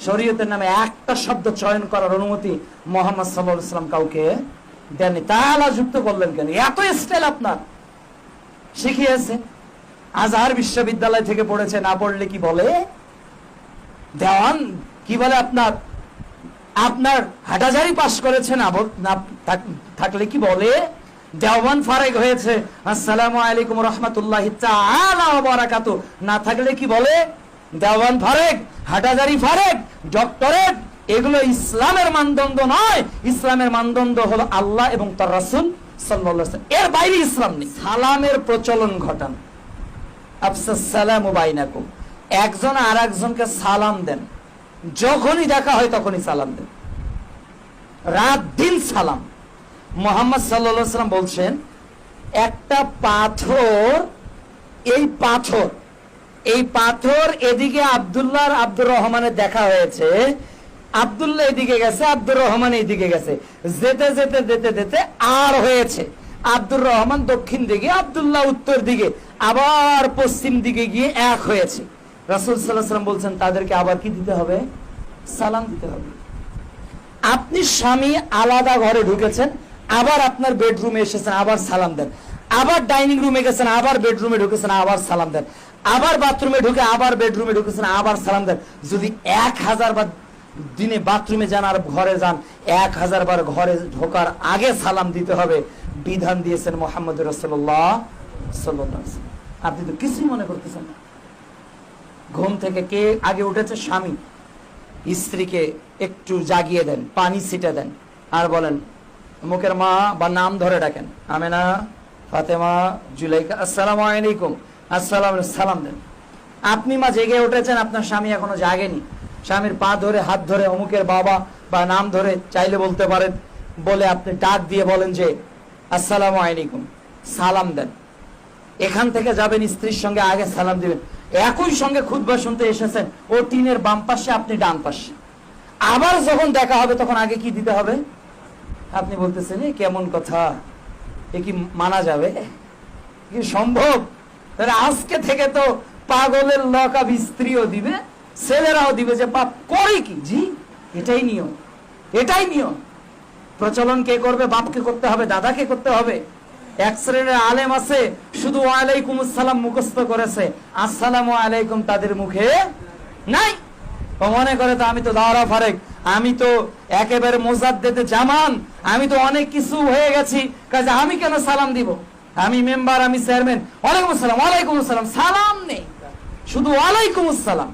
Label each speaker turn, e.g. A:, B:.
A: শরীয়তের নামে একটা শব্দ চয়ন করার অনুমতি মোহাম্মদ সাল্লাহ সাল্লাম কাউকে দেননি। তাহলে যুক্ত করলেন কেন? এত স্টাইল আপনার। শিখিয়েছে। আজহার বিশ্ববিদ্যালয় থেকে পড়েছে, না পড়লে কি বলে? দেওয়ান, কি বলে আপনার? আপনার হাটাজারি পাস করেছেন আব- না থাকলে কি বলে? দেওয়ান ফারেক হয়েছে, আসসালামু আলাইকুম রহমতুল্লাহ না থাকলে কি বলে? দেওয়ান ফারেক, হাটাজারি ফারেক, ডক্টরেট, এগুলো ইসলামের মানদণ্ড নয়। ইসলামের মানদণ্ড হলো আল্লাহ এবং তার রাসূল এর বাইরে ইসলাম নেই। সালামের প্রচলন ঘটান। সালামু বাইনাকুম। একজন আর একজনকে সালাম দেন। যখনই দেখা হয় তখনই সালাম দেন। রাত দিন সালাম। মোহাম্মদ সাল্লাল্লাহু সাল্লাম বলছেন, একটা পাথর, এই পাথর এই পাথর এদিকে আব্দুল্লাহ আব্দুর রহমানের দেখা হয়েছে। আব্দুল্লাহ এদিকে গেছে, আব্দুর রহমান এইদিকে গেছে। যেতে যেতে যেতে যেতে আর হয়েছে। আব্দুর রহমান দক্ষিণ দিকে, আবদুল্লাহ উত্তর দিকে, আবার পশ্চিম দিকে গিয়ে এক হয়েছে। রাসুল সাল্লাহ সাল্লাম বলছেন, তাদেরকে আবার কি দিতে হবে? সালাম দিতে হবে। আপনি স্বামী আলাদা ঘরে ঢুকেছেন, আবার আপনার বেডরুমে এসেছেন, আবার সালাম দেন। আবার ডাইনিং রুমে গেছেন, আবার বেডরুমে ঢুকেছেন, আবার সালাম দেন। আবার বাথরুমে ঢুকে, আবার বেডরুমে ঢুকেছেন, আবার সালাম দেন। যদি এক হাজার বার দিনে বাথরুমে যান আর ঘরে যান, এক হাজার বার ঘরে ঢোকার আগে সালাম দিতে হবে। বিধান দিয়েছেন মোহাম্মদ রসল্লাহ সাল্লাহ আপনি তো কিছুই মনে করতেছেন না। ঘুম থেকে কে আগে উঠেছে? স্বামী। স্ত্রীকে একটু জাগিয়ে দেন, পানি ছিটে দেন আর বলেন, মুখের মা বা নাম ধরে ডাকেন। আমেনা, ফাতেমা, জুলাইকা, আসসালামু আলাইকুম। আসসালাম সালাম দেন। আপনি মা জেগে উঠেছেন, আপনার স্বামী এখনও জাগেনি। স্বামীর পা ধরে, হাত ধরে, অমুকের বাবা বা নাম ধরে চাইলে বলতে পারেন, বলে আপনি ডাক দিয়ে বলেন যে, আসসালাম আলাইকুম, সালাম দেন। এখান থেকে যাবেন, স্ত্রীর সঙ্গে আগে সালাম দিবেন। একই সঙ্গে খুদবা শুনতে এসেছেন, ও টিনের বাম পাশে, আপনি ডান পাশে। আবার যখন দেখা হবে, তখন আগে কি দিতে হবে? আপনি বলতেছেন কেমন কথা? এ কি মানা যাবে? কি সম্ভব? তাহলে আজকে থেকে তো পাগলের লকাব স্ত্রীও দিবে ছেলেরাও দিবে যে পাপ করে কি? জি এটাই নিয়ম। এটাই নিয়ম। প্রচলন কে করবে বাপকে করতে হবে দাদাকে করতে হবে? এক শ্রেণির আলেম আছে শুধু ওয়ালাইকুম আসসালাম মুখস্থ করেছে। আসসালামু আলাইকুম তাদের মুখে নাই। মনে করে তো আমি তো দাওরা ফারেক আমি তো একেবারে মোজাদ্দেদে জামান আমি তো অনেক কিছু হয়ে গেছি কাজে আমি কেন সালাম দিব? আমি মেম্বার আমি চেয়ারম্যান। ওয়ালাইকুম আসসালাম ওয়ালাইকুম আসসালাম। সালাম নেই। শুধু ওয়ালাইকুম আসসালাম।